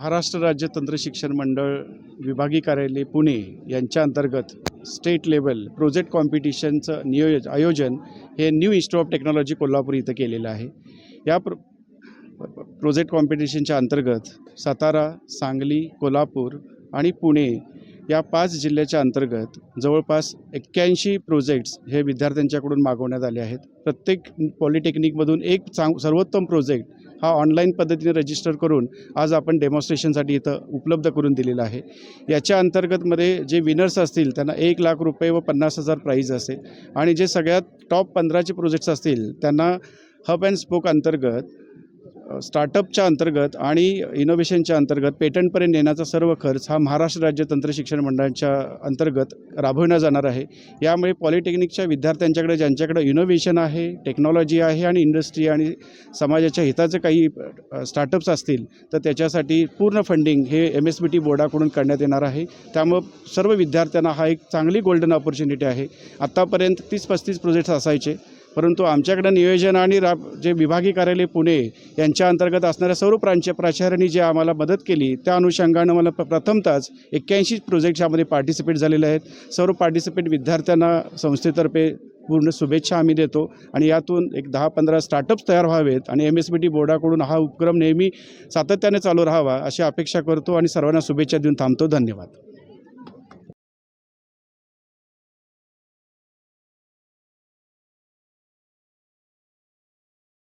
महाराष्ट्र राज्य तंत्र शिक्षण मंडळ विभागीय कार्यालय पुणे यांच्या अंतर्गत स्टेट लेवल प्रोजेक्ट कॉम्पिटिशनचं नियोज आयोजन हे new institute of technology Kolhapur इथं केलेलं आहे. या प्र प्रोजेक्ट कॉम्पिटिशनच्या अंतर्गत सातारा सांगली कोल्हापूर आणि पुणे या पाच जिल्ह्याच्या अंतर्गत जवळपास एक्क्याऐंशी प्रोजेक्ट्स हे विद्यार्थ्यांच्याकडून मागवण्यात आले आहेत. प्रत्येक पॉलिटेक्निकमधून एक चांग सर्वोत्तम प्रोजेक्ट हा ऑनलाईन पद्धतीने रजिस्टर करून आज आपण डेमॉन्स्ट्रेशनसाठी इथं उपलब्ध करून दिलेला आहे. याच्या अंतर्गतमध्ये जे विनर्स असतील त्यांना एक लाख रुपये व पन्नास हजार प्राईज असेल. आणि जे सगळ्यात टॉप पंधराचे प्रोजेक्ट्स असतील त्यांना हब अँड स्पोक अंतर्गत स्टार्टअपच्या अंतर्गत आणि इनोव्हेशनच्या अंतर्गत पेटंटपर्यंत नेण्याचा सर्व खर्च हा महाराष्ट्र राज्य तंत्र शिक्षण मंडळाच्या अंतर्गत राबविण्यात जाणार आहे. यामुळे पॉलिटेक्निकच्या विद्यार्थ्यांच्याकडे ज्यांच्याकडे इनोव्हेशन आहे टेक्नॉलॉजी आहे आणि इंडस्ट्री आणि समाजाच्या हिताचे काही स्टार्टअप्स असतील तर त्याच्यासाठी पूर्ण फंडिंग हे एम एस बी टी बोर्डाकडून करण्यात येणार आहे. त्यामुळं सर्व विद्यार्थ्यांना हा एक चांगली गोल्डन ऑपॉर्च्युनिटी आहे. आत्तापर्यंत तीस पस्तीस प्रोजेक्ट्स असायचे. परंतु आमच्याकडं नियोजन आणि रा जे विभागीय कार्यालय पुणे यांच्या अंतर्गत असणाऱ्या सर्व प्रांच प्राचार्यांनी जे आम्हाला मदत केली त्या अनुषंगानं मला प्रथमतच एक्क्याऐंशी प्रोजेक्ट यामध्ये पार्टिसिपेट झालेले आहेत. सर्व पार्टिसिपेट विद्यार्थ्यांना संस्थेतर्फे पूर्ण शुभेच्छा आम्ही देतो आणि यातून एक दहा पंधरा स्टार्टअप्स तयार व्हावेत आणि एम एस बी टी बोर्डाकडून हा उपक्रम नेहमी सातत्याने चालू राहावा अशी अपेक्षा करतो आणि सर्वांना शुभेच्छा देऊन थांबतो. धन्यवाद.